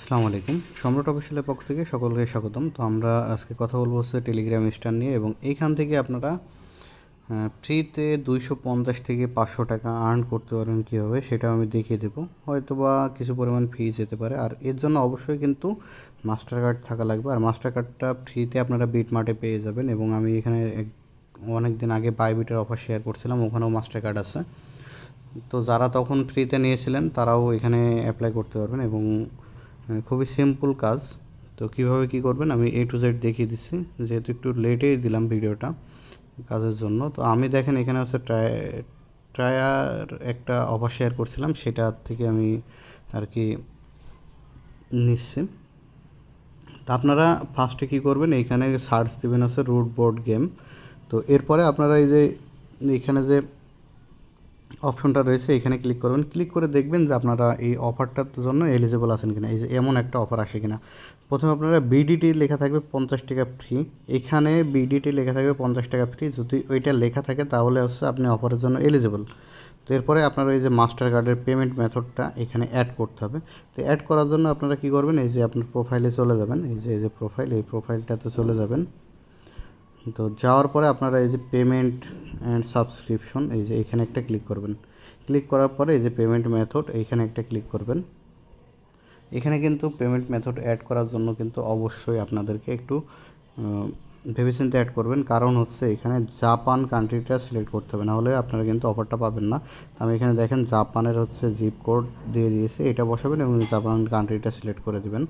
আসসালামু আলাইকুম। সম্রাট অফিসিয়ালের পক্ষ থেকে সকলকে স্বাগতম। তো আমরা আজকে কথা বলব হচ্ছে টেলিগ্রাম স্টার নিয়ে এবং এইখান থেকে আপনারা ফ্রিতে দুইশো পঞ্চাশ থেকে পাঁচশো টাকা আর্ন করতে পারবেন কীভাবে সেটাও আমি দেখিয়ে দেবো। হয়তো বা কিছু পরিমাণ ফি যেতে পারে। আর এর জন্য অবশ্যই কিন্তু মাস্টার কার্ড থাকা লাগবে। আর মাস্টার কার্ডটা ফ্রিতে আপনারা বিট মার্টে পেয়ে যাবেন এবং আমি এখানে অনেক দিন আগে বাইবিটের অফার শেয়ার করছিলাম, ওখানেও মাস্টার কার্ড আছে। তো যারা তখন ফ্রিতে নিয়েছিলেন, তারাও এখানে অ্যাপ্লাই করতে পারবেন এবং খুবই সিম্পল কাজ। তো কীভাবে কি করবেন? আমি এ টু জেড দেখিয়ে দিচ্ছি। যেহেতু একটু লেটেই দিলাম ভিডিওটা কাজের জন্য। তো আমি দেখেন, এখানে হচ্ছে ট্রাই ট্রায়ার একটা অফার শেয়ার করছিলাম। সেটা থেকে আমি আর কি নিচ্ছি। তা আপনারা ফার্স্টে কী করবেন? এইখানে সার্চ দেবেন হচ্ছে রুট বোর্ড গেম তো এরপরে আপনারা এই যে, এখানে যে অপশনটা রয়েছে, এখানে ক্লিক করবেন। ক্লিক করে দেখবেন যে আপনারা এই অফারটার জন্য এলিজিবল আছেন কিনা। এই যে এমন একটা অফার আসে কিনা। প্রথমে আপনারা বিডিটি লেখা থাকবে পঞ্চাশ টাকা ফ্রি এখানে বিডিটি লেখা থাকবে পঞ্চাশ টাকা ফ্রি যদি ওইটা লেখা থাকে, তাহলে হচ্ছে আপনি অফারের জন্য এলিজিবল তো এরপরে আপনারা এই যে মাস্টার কার্ডের পেমেন্ট মেথডটা এখানে অ্যাড করতে হবে। তো অ্যাড করার জন্য আপনারা কী করবেন, এই যে আপনার প্রোফাইলে চলে যাবেন। এই যে এই যে প্রোফাইল এই প্রোফাইলটাতে চলে যাবেন। তো যাওয়ার পরে আপনারা এই যে পেমেন্ট অ্যান্ড সাবস্ক্রিপশন এই যে এখানে একটা ক্লিক করবেন। ক্লিক করার পরে এই যে পেমেন্ট মেথড এইখানে একটা ক্লিক করবেন। এখানে কিন্তু পেমেন্ট মেথড অ্যাড করার জন্য কিন্তু অবশ্যই আপনাদেরকে একটু ভেবেচিন্তে অ্যাড করবেন। কারণ হচ্ছে এখানে জাপান কান্ট্রিটা সিলেক্ট করতে হবে, নাহলে আপনারা কিন্তু অফারটা পাবেন না। তো আমি এখানে দেখেন জাপানের হচ্ছে জিপ কোড দিয়ে দিয়েছে, এটা বসাবেন এবং জাপান কান্ট্রিটা সিলেক্ট করে দিবেন।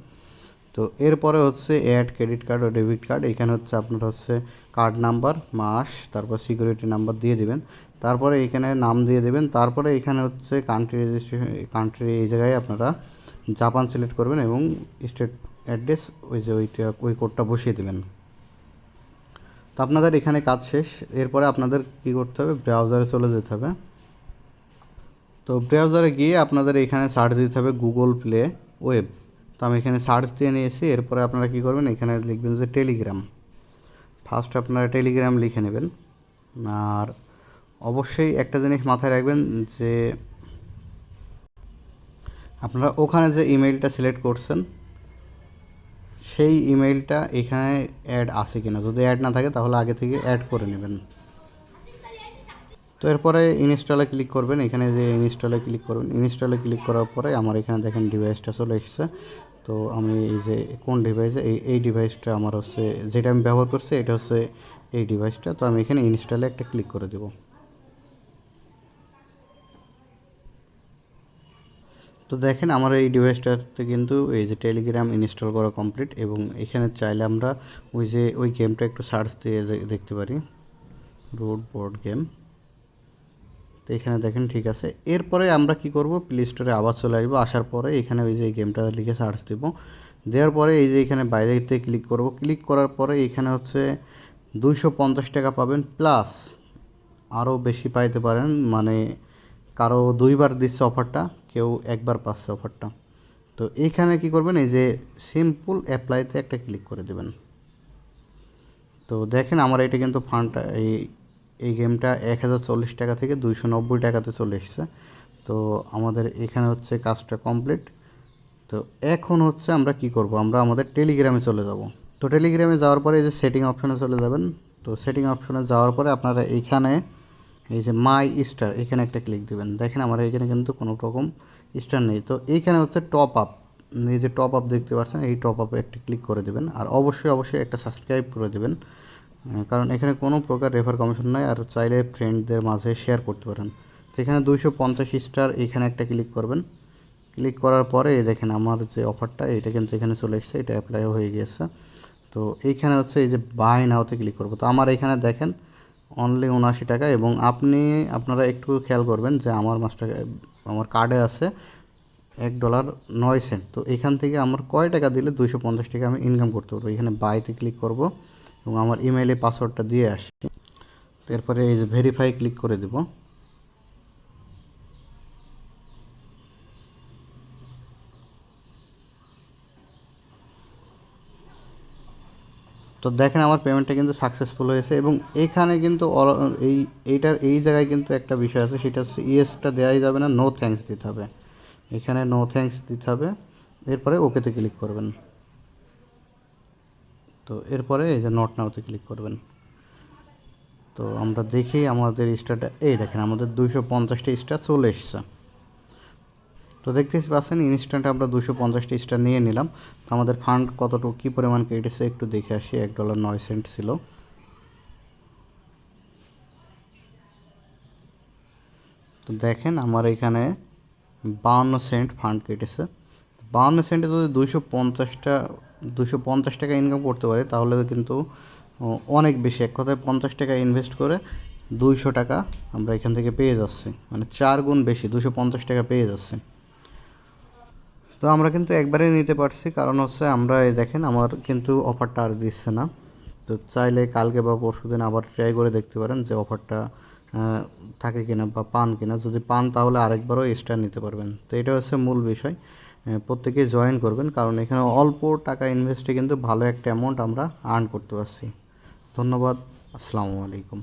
তো এরপরে হচ্ছে অ্যাড ক্রেডিট কার্ড ও ডেবিট কার্ড এখানে হচ্ছে আপনার হচ্ছে কার্ড নাম্বার মাস, তারপর সিকিউরিটি নাম্বার দিয়ে দিবেন। তারপরে এখানে নাম দিয়ে দেবেন। তারপরে এখানে হচ্ছে কান্ট্রি রেজিস্ট্রেশন কান্ট্রি এই জায়গায় আপনারা জাপান সিলেক্ট করবেন এবং স্টেট অ্যাড্রেস ওই যে ওইটা, ওই কোডটা বসিয়ে দেবেন। তো আপনাদের এখানে কাজ শেষ। এরপরে আপনাদের কী করতে হবে? ব্রাউজারে চলে যেতে হবে। তো ব্রাউজারে গিয়ে আপনাদের এখানে সার্চ দিতে হবে গুগল প্লে ওয়েব তো আমি এখানে সার্চ দিয়ে নিয়েছি, এরপরে আপনারা কী করবেন, এখানে লিখবেন যে টেলিগ্রাম ফার্স্ট আপনারা টেলিগ্রাম লিখে নেবেন। আর অবশ্যই একটা জিনিস মাথায় রাখবেন যে আপনারা ওখানে যে ইমেলটা সিলেক্ট করছেন, সেই ইমেলটা এখানে অ্যাড আছে কিনা। যদি অ্যাড না থাকে, তাহলে আগে থেকে অ্যাড করে নেবেন। তো এরপরে ইনস্টলে ক্লিক করবেন। এখানে যে ইনস্টলে ক্লিক করবেন ইনস্টলে ক্লিক করার পরে আমার এখানে দেখেন ডিভাইসটা চলে এসেছে। তো আমি এই যে কোন ডিভাইসে এই এই ডিভাইসটা আমার হচ্ছে, যেটা আমি ব্যবহার করছি, এটা হচ্ছে এই ডিভাইসটা তো আমি এখানে ইনস্টলে একটা ক্লিক করে দেবো। তো দেখেন আমার এই ডিভাইসটাতে কিন্তু এই যে টেলিগ্রাম ইনস্টল করা কমপ্লিট এবং এখানে চাইলে আমরা ওই যে, ওই গেমটা একটু সার্চ দিয়ে দেখতে পারি। রোড বোর্ড গেম তো এখানে দেখেন ঠিক আছে। এরপরে আমরা কি করব? প্লে স্টোরে আবার চলে আসব। আসার পরে এখানে ওই যে গেমটা লিখে সার্চ দেবো। দেওয়ার পরে এই যে এখানে বাইরেতে ক্লিক করব। ক্লিক করার পরে এখানে হচ্ছে দুইশো পঞ্চাশ টাকা পাবেন প্লাস আরও বেশি পাইতে পারেন। মানে কারও দুইবার দিচ্ছে অফারটা কেউ একবার পাচ্ছে অফারটা তো এইখানে কি করবেন? এই যে সিম্পল অ্যাপ্লাইতে একটা ক্লিক করে দেবেন। তো দেখেন আমার এটা কিন্তু ফান্ডটা এই এই গেমটা এক হাজার চল্লিশ টাকা থেকে দুইশো নব্বই টাকাতে চলে এসেছে। তো আমাদের এখানে হচ্ছে কাজটা কমপ্লিট। তো এখন হচ্ছে আমরা কি করব? আমরা আমাদের টেলিগ্রামে চলে যাব। তো টেলিগ্রামে যাওয়ার পরে এই যে সেটিং অপশনে চলে যাবেন। তো সেটিং অপশনে যাওয়ার পরে আপনারা এইখানে এই যে মাই স্টার এখানে একটা ক্লিক দিবেন। দেখেন আমার এখানে কিন্তু কোনো রকম স্টার নেই। তো এইখানে হচ্ছে টপ আপ, এই যে টপ আপ দেখতে পাচ্ছেন, এই টপ আপে একটা ক্লিক করে দেবেন। আর অবশ্যই অবশ্যই একটা সাবস্ক্রাইব করে দেবেন। কারণ এখানে কোনো প্রকার রেফার কমিশন নাই আর চাইলে ফ্রেন্ডদের মাঝে শেয়ার করতে পারেন। তো এখানে দুইশো পঞ্চাশ স্টার এখানে একটা ক্লিক করবেন। ক্লিক করার পরে দেখেন আমার যে অফারটা এটা কিন্তু এখানে চলে এসেছে, এটা অ্যাপ্লাই হয়ে গিয়েছে। তো এইখানে হচ্ছে এই যে বাই নাওতে ক্লিক করব। তো আমার এখানে দেখেন অনলি উনআশি টাকা এবং আপনি, আপনারা একটু খেয়াল করবেন যে আমার মাস্টার আমার কার্ডে আছে এক ডলার নয় সেন্ট তো এখান থেকে আমার কয় টাকা দিলে দুইশো পঞ্চাশ টাকা আমি ইনকাম করতে পারব। এখানে বাইতে ক্লিক করব। এবং আমার ইমেইলে পাসওয়ার্ডটা দিয়ে আসি। এরপরে এই যে ভেরিফাই ক্লিক করে দেবো। তো দেখেন আমার পেমেন্টটা কিন্তু সাকসেসফুল হয়েছে এবং এখানে কিন্তু এই, এইটার, এই জায়গায় কিন্তু একটা বিষয় আছে, সেটা হচ্ছে ইয়েসটা দেওয়াই যাবে না নো থ্যাঙ্কস দিতে হবে। এখানে নো থ্যাঙ্কস দিতে হবে, এরপরে ওকেতে ক্লিক করবেন। তো এরপরে এই যে নট নাওতে ক্লিক করবেন। তো আমরা দেখি আমাদের স্টারটা, এই দেখেন আমাদের দুইশো পঞ্চাশটা স্টার চলে এসছে। তো দেখতেই পাচ্ছেন ইনস্ট্যান্ট আমরা দুশো পঞ্চাশটা স্টার নিয়ে নিলাম। তো আমাদের ফান্ড কতটুকু, কী পরিমাণ কেটেছে একটু দেখে আসি, এক ডলার নয় সেন্ট ছিল। তো দেখেন আমার এখানে বাউন্ন সেন্ট ফান্ড কেটেছে। বাউন্ন সেন্টে যদি দুইশো পঞ্চাশটা দুশো পঞ্চাশ টাকা ইনকাম করতে পারে, তাহলে কিন্তু অনেক বেশি। এক কথায় পঞ্চাশ টাকা ইনভেস্ট করে দুইশো টাকা আমরা এখান থেকে পেয়ে যাচ্ছি। মানে চার গুণ বেশি, দুশো পঞ্চাশ টাকা পেয়ে যাচ্ছি। তো আমরা কিন্তু একবারে নিতে পারছি, কারণ হচ্ছে আমরা এই দেখেন, আমার কিন্তু অফারটা আর দিচ্ছে না। তো চাইলে কালকে বা পরশু দিন আবার ট্রাই করে দেখতে পারেন যে অফারটা থাকে কিনা বা পান কিনা। যদি পান তাহলে আরেকবারও এক্সট্রা নিতে পারবেন। তো এটা হচ্ছে মূল বিষয়। প্রত্যেকেই জয়েন করবেন। কারণ এখানে অল্প টাকা ইনভেস্টে কিন্তু ভালো একটা অ্যামাউন্ট আমরা আর্ন করতে পারছি। ধন্যবাদ। আসসালামু আলাইকুম।